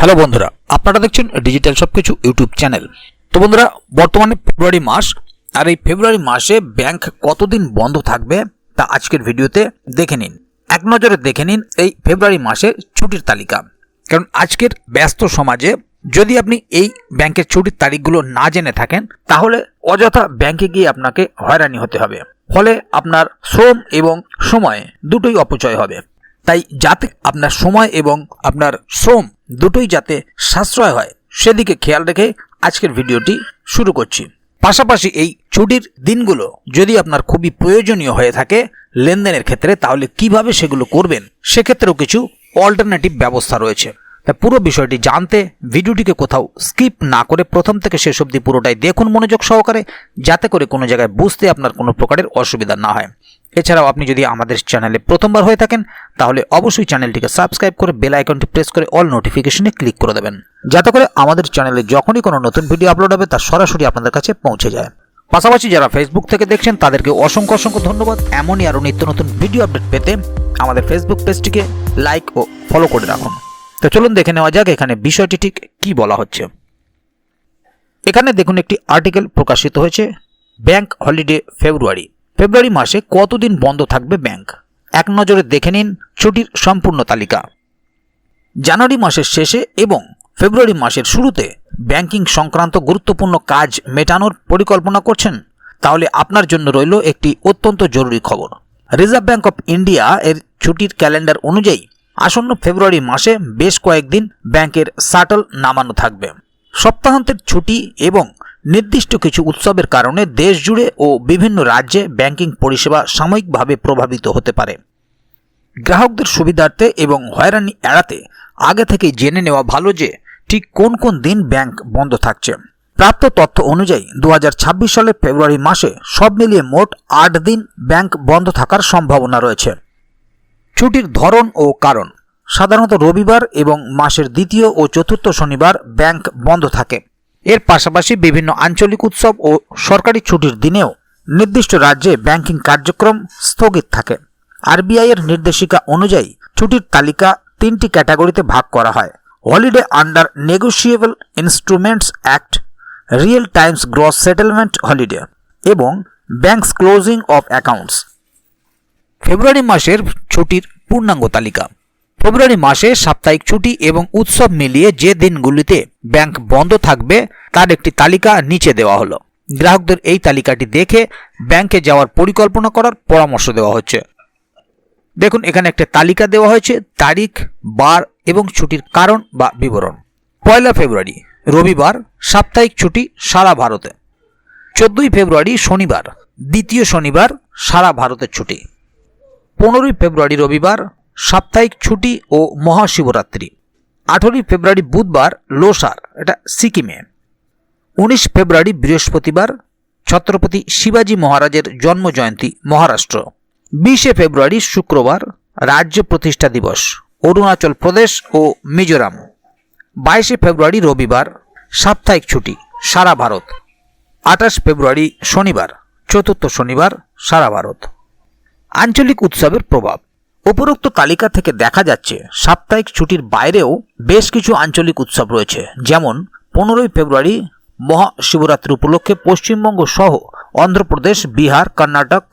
Hello বন্ধুরা, আপনারা দেখছেন ডিজিটাল সবকিছু ইউটিউব চ্যানেল। তো বন্ধুরা, বর্তমানে ফেব্রুয়ারি মাস, আর এই ফেব্রুয়ারি মাসে ব্যাংক কতদিন বন্ধ থাকবে তা আজকের ভিডিওতে দেখে নিন। এক নজরে দেখে নিন এই ফেব্রুয়ারি মাসের ছুটির তালিকা। কারণ আজকের ব্যস্ত সমাজে যদি আপনি এই ব্যাংকের ছুটির তারিখগুলো না জেনে থাকেন, তাহলে অযথা ব্যাংকে গিয়ে আপনাকে হয়রানি হতে হবে। ফলে আপনার শ্রম এবং সময় দুটোই অপচয় হবে। তাই যাতে আপনার সময় এবং আপনার শ্রম দুটোই যাতে সাশ্রয় হয়, সেদিকে খেয়াল রেখে আজকের ভিডিওটি শুরু করছি। পাশাপাশি এই ছুটির দিনগুলো যদি আপনার খুবই প্রয়োজনীয় হয়ে থাকে লেনদেনের ক্ষেত্রে, তাহলে কীভাবে সেগুলো করবেন, সেক্ষেত্রেও কিছু অল্টারনেটিভ ব্যবস্থা রয়েছে। পুরো বিষয়টি জানতে ভিডিওটিকে কোথাও স্কিপ না করে প্রথম থেকে শেষ অবধি পুরোটাই দেখুন মনোযোগ সহকারে, যাতে করে কোনো জায়গায় বুঝতে আপনার কোনো প্রকারের অসুবিধা না হয়। এছাড়াও আপনি যদি আমাদের চ্যানেলে প্রথমবার হয়ে থাকেন, তাহলে অবশ্যই চ্যানেলটিকে সাবস্ক্রাইব করে বেল আইকনটি প্রেস করে অল নোটিফিকেশনে ক্লিক করে দেবেন। যাতে করে আমাদের চ্যানেলে যখনই কোনো নতুন ভিডিও আপলোড হবে, তা সরাসরি আপনাদের কাছে পৌঁছে যায়। পাশাপাশি যারা ফেসবুক থেকে দেখছেন, তাদেরকে অসংখ্য অসংখ্য ধন্যবাদ। এমনই আরও নিত্য নতুন ভিডিও আপডেট পেতে আমাদের ফেসবুক পেজটিকে লাইক ও ফলো করে রাখুন। তো চলুন দেখে নেওয়া যাক এখানে বিষয়টি ঠিক কি বলা হচ্ছে। এখানে দেখুন একটি আর্টিকেল প্রকাশিত হয়েছে ব্যাংক হলিডে ফেব্রুয়ারি ফেব্রুয়ারি মাসে কতদিন বন্ধ থাকবে ব্যাংক এক নজরে দেখে নিন ছুটির সম্পূর্ণ তালিকা। জানুয়ারি মাসের শেষে এবং ফেব্রুয়ারি মাসের শুরুতে ব্যাংকিং সংক্রান্ত গুরুত্বপূর্ণ কাজ মেটানোর পরিকল্পনা করছেন। তাহলে আপনার জন্য রইল একটি অত্যন্ত জরুরি খবর। রিজার্ভ ব্যাংক অফ ইন্ডিয়া এর ছুটির ক্যালেন্ডার অনুযায়ী আসন্ন ফেব্রুয়ারি মাসে বেশ কয়েকদিন ব্যাংকের শাটল নামানো থাকবে। সপ্তাহান্তের ছুটি এবং নির্দিষ্ট কিছু উৎসবের কারণে দেশ জুড়ে ও বিভিন্ন রাজ্যে ব্যাংকিং পরিষেবা সাময়িকভাবে প্রভাবিত হতে পারে। গ্রাহকদের সুবিধার্থে এবং হয়রানি এড়াতে আগে থেকে জেনে নেওয়া ভালো যে ঠিক কোন কোন দিন ব্যাংক বন্ধ থাকছে। প্রাপ্ত তথ্য অনুযায়ী দু হাজার ছাব্বিশ সালের ফেব্রুয়ারি মাসে সব মিলিয়ে মোট আট দিন ব্যাংক বন্ধ থাকার সম্ভাবনা রয়েছে। ছুটির ধরন ও কারণ। সাধারণত রবিবার এবং মাসের দ্বিতীয় ও চতুর্থ শনিবার ব্যাংক বন্ধ থাকে। এর পাশাপাশি বিভিন্ন আঞ্চলিক উৎসব ও সরকারি ছুটির দিনেও নির্দিষ্ট রাজ্যে ব্যাংকিং কার্যক্রম স্থগিত থাকে। আরবিআই এর নির্দেশিকা অনুযায়ী ছুটির তালিকা তিনটি ক্যাটাগরিতে ভাগ করা হয়। Holiday under negotiable instruments act, real times gross settlement holiday এবং ব্যাংকস ক্লোজিং অফ অ্যাকাউন্টস। ফেব্রুয়ারি মাসের ছুটির পূর্ণাঙ্গ তালিকা। ফেব্রুয়ারি মাসে সাপ্তাহিক ছুটি এবং উৎসব মিলিয়ে যে দিনগুলিতে ব্যাংক বন্ধ থাকবে, তার একটি তালিকা নিচে দেওয়া হলো। গ্রাহকদের এই তালিকাটি দেখে ব্যাংকে যাওয়ার পরিকল্পনা করার পরামর্শ দেওয়া হচ্ছে। দেখুন, এখানে একটা তালিকা দেওয়া হয়েছে, তারিখ, বার এবং ছুটির কারণ বা বিবরণ। পয়লা ফেব্রুয়ারি, রবিবার, সাপ্তাহিক ছুটি সারা ভারতে। চোদ্দোই ফেব্রুয়ারি শনিবার, দ্বিতীয় শনিবার সারা ভারতের ছুটি। পনেরোই ফেব্রুয়ারি রবিবার, সাপ্তাহিক ছুটি ও মহাশিবরাত্রি। আঠেরোই ফেব্রুয়ারি বুধবার, লোসার, এটা সিকিমে। উনিশ ফেব্রুয়ারি বৃহস্পতিবার, ছত্রপতি শিবাজী মহারাজের জন্মজয়ন্তী মহারাষ্ট্র। বিশে ফেব্রুয়ারি শুক্রবার, রাজ্য প্রতিষ্ঠা দিবস, অরুণাচল প্রদেশ ও মিজোরাম। বাইশে ফেব্রুয়ারি রবিবার, সাপ্তাহিক ছুটি, সারা ভারত। আঠাশ ফেব্রুয়ারি শনিবার, চতুর্থ শনিবার, সারা ভারত। আঞ্চলিক উৎসবের প্রভাব। উপরোক্ত তালিকা থেকে দেখা যাচ্ছে, সাপ্তাহিক ছুটির বাইরেও বেশ কিছু আঞ্চলিক উৎসব রয়েছে, যেমন পনেরোই ফেব্রুয়ারি মহাশিবরাত্রি উপলক্ষে পশ্চিমবঙ্গ সহ অন্ধ্রপ্রদেশ, বিহার, কর্ণাটক,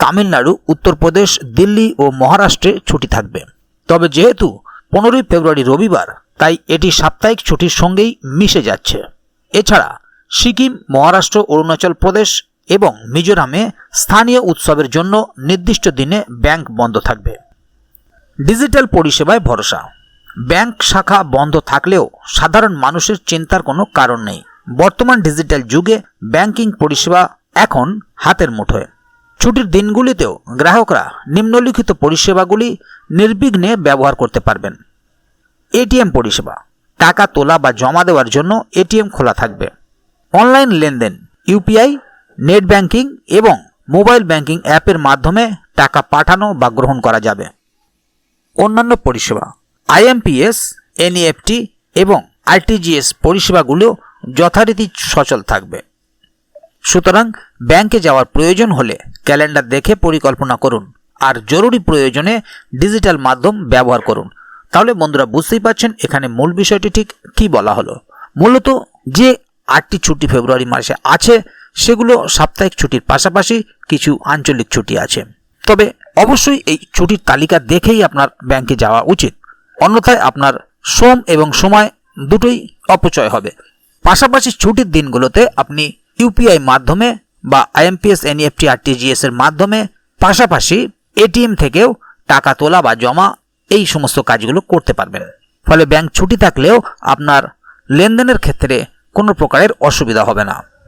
তামিলনাড়ু, উত্তরপ্রদেশ, দিল্লি ও মহারাষ্ট্রে ছুটি থাকবে। তবে যেহেতু পনেরোই ফেব্রুয়ারি রবিবার, তাই এটি সাপ্তাহিক ছুটির সঙ্গেই মিশে যাচ্ছে। এছাড়া সিকিম, মহারাষ্ট্র, অরুণাচল প্রদেশ এবং মিজোরামে স্থানীয় উৎসবের জন্য নির্দিষ্ট দিনে ব্যাংক বন্ধ থাকবে। ডিজিটাল পরিষেবায় ভরসা। ব্যাংক শাখা বন্ধ থাকলেও সাধারণ মানুষের চিন্তার কোনো কারণ নেই। বর্তমান ডিজিটাল যুগে ব্যাংকিং পরিষেবা এখন হাতের মুঠোয়। ছুটির দিনগুলিতেও গ্রাহকরা নিম্নলিখিত পরিষেবাগুলি নির্বিঘ্নে ব্যবহার করতে পারবেন। এটিএম পরিষেবা। টাকা তোলা বা জমা দেওয়ার জন্য এটিএম খোলা থাকবে। অনলাইন লেনদেন, ইউপিআই নেট ব্যাংকিং এবং মোবাইল ব্যাংকিং অ্যাপের মাধ্যমে টাকা পাঠানো বা গ্রহণ করা যাবে। অন্যান্য পরিষেবা আইএমপিএস এনইএফটি এবং আরটিজিএস পরিষেবাগুলো যথারীতি সচল থাকবে। সুতরাং ব্যাংকে যাওয়ার প্রয়োজন হলে ক্যালেন্ডার দেখে পরিকল্পনা করুন আর জরুরি প্রয়োজনে ডিজিটাল মাধ্যম ব্যবহার করুন। তাহলে বন্ধুরা বুঝতেই পারছেন এখানে মূল বিষয়টি ঠিক কি বলা হলো। মূলত যে আটটি ছুটি ফেব্রুয়ারি মাসে আছে সেগুলো সাপ্তাহিক ছুটির পাশাপাশি কিছু আঞ্চলিক ছুটি আছে। তবে অবশ্যই এই ছুটির তালিকা দেখেই আপনার ব্যাংকে যাওয়া উচিত। অন্যথায় আপনার শ্রম এবং সময় দুটোই অপচয় হবে। পাশাপাশি ছুটির দিনগুলোতে আপনি ইউপিআই মাধ্যমে বা আইএমপিএস, এনইএফটি, আরটিজিএস এর মাধ্যমে পাশাপাশি এটিএম থেকেও টাকা তোলা বা জমা এই সমস্ত কাজগুলো করতে পারবেন। ফলে ব্যাংক ছুটি থাকলেও আপনার লেনদেনের ক্ষেত্রে কোনো প্রকারের অসুবিধা হবে না।